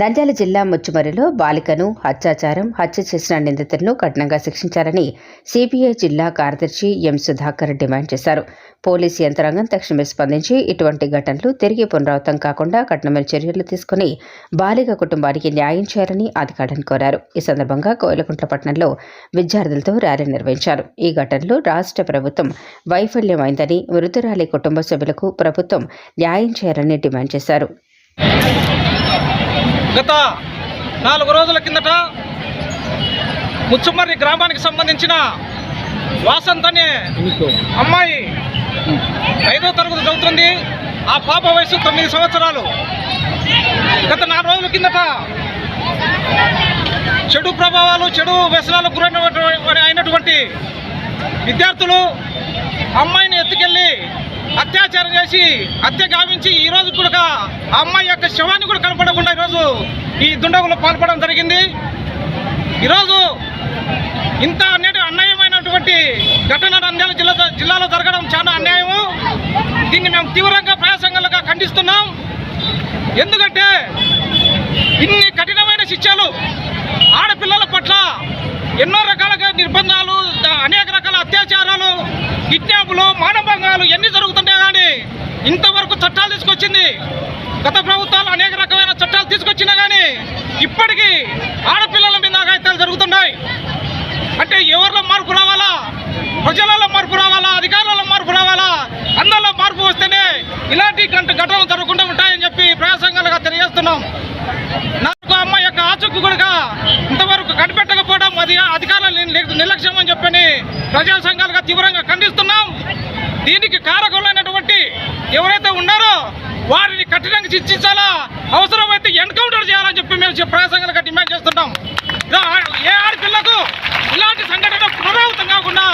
నంద్యాల జిల్లా ముచ్చుమరిలో బాలికను అత్యాచారం హత్య చేసిన నిందితులను కఠినంగా శిక్షించాలని సిపిఐ జిల్లా కార్యదర్శి ఎం సుధాకర్ డిమాండ్ చేశారు. పోలీసు యంత్రాంగం తక్షణమే స్పందించి ఇటువంటి ఘటనలు తిరిగి పునరావృతం కాకుండా కఠినమైన చర్యలు తీసుకుని బాలిక కుటుంబానికి న్యాయం చేయాలని అధికారులను కోరారు. ఈ సందర్భంగా కోయిలకుంట్ల పట్టణంలో విద్యార్థులతో ర్యాలీ నిర్వహించారు. ఈ ఘటనలో రాష్ట్ర ప్రభుత్వం వైఫల్యమైందని మృతురాలి కుటుంబ సభ్యులకు ప్రభుత్వం న్యాయం చేయాలని డిమాండ్ చేశారు. గత నాలుగు రోజుల కిందట ముచ్చుమర్రి గ్రామానికి సంబంధించిన వాసంత్ అనే అమ్మాయి ఐదో తరగతి చదువుతుంది. ఆ పాప వయసు తొమ్మిది సంవత్సరాలు. గత నాలుగు రోజుల కిందట చెడు ప్రభావాలు చెడు వ్యసనాలకు గురైనటువంటి అయినటువంటి విద్యార్థులు అమ్మాయిని ఎత్తుకెళ్ళి అత్యాచారం చేసి హత్య గావించి ఈ రోజు కూడా ఆ అమ్మాయి యొక్క శవాన్ని కూడా కనపడకుండా ఈరోజు ఈ దుండగులు పాల్పడడం జరిగింది. ఈరోజు ఇంత అన్య అన్యాయమైనటువంటి ఘటన నంద్యాల జిల్లా జిల్లాలో జరగడం చాలా అన్యాయము. దీన్ని మేము తీవ్రంగా ప్రయాసంగా ఖండిస్తున్నాం. ఎందుకంటే ఇన్ని కఠినమైన శిక్షలు ఆడపిల్లల పట్ల ఎన్నో రకాలుగా నిర్బంధాలు అనేక రకాల అత్యాచారాలు కిడ్నాపులు మానభంగాలు ఎన్ని జరుగుతున్నాయి కానీ ఇంతవరకు చట్టాలు తీసుకొచ్చింది గత ప్రభుత్వాలు అనేక రకమైన చట్టాలు తీసుకొచ్చినా కానీ ఇప్పటికీ ఆడపిల్లల మీద అఘాయిత్యాలు జరుగుతున్నాయి. అంటే ఎవరిలో మార్పు రావాలా? ప్రజలలో మార్పు రావాలా? అధికారులలో మార్పు రావాలా? అందరిలో మార్పు వస్తేనే ఇలాంటి గంట ఘటనలు జరగకుండా ఉంటాయని చెప్పి ప్రయాసంగా తెలియజేస్తున్నాం. నాకు అమ్మ యొక్క ఆచూకు కూడా ఇంతవరకు కనిపెట్టకపోవడం అది అధికారులు నిర్లక్ష్యం అని చెప్పని ప్రజా సంఘాలుగా తీవ్రంగా ఖండిస్తున్నాం. దీనికి కారకులైనటువంటి ఎవరైతే ఉన్నారో వారిని కఠినంగా శిక్షించాలా అవసరమైతే ఎన్కౌంటర్ చేయాలని చెప్పి మేము ప్రయాసంగా డిమాండ్ చేస్తున్నాం ఏ ఆడపిల్లకు ఇలాంటి సంఘటన పునరావృతం కాకుండా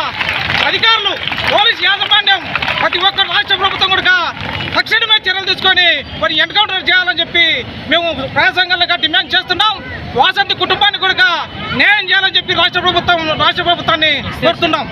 అధికారులు పోలీస్ యాజమాన్యం ప్రతి ఒక్క రాష్ట్ర ప్రభుత్వం కూడా తక్షణమే చర్యలు తీసుకొని మరి ఎన్కౌంటర్ చేయాలని చెప్పి మేము ప్రయాసంగా డిమాండ్ చేస్తున్నాం వాసంతి కుటుంబానికి కూడా న్యాయం చేయాలని చెప్పి రాష్ట్ర ప్రభుత్వం రాష్ట్ర ప్రభుత్వాన్ని కోరుతున్నాం.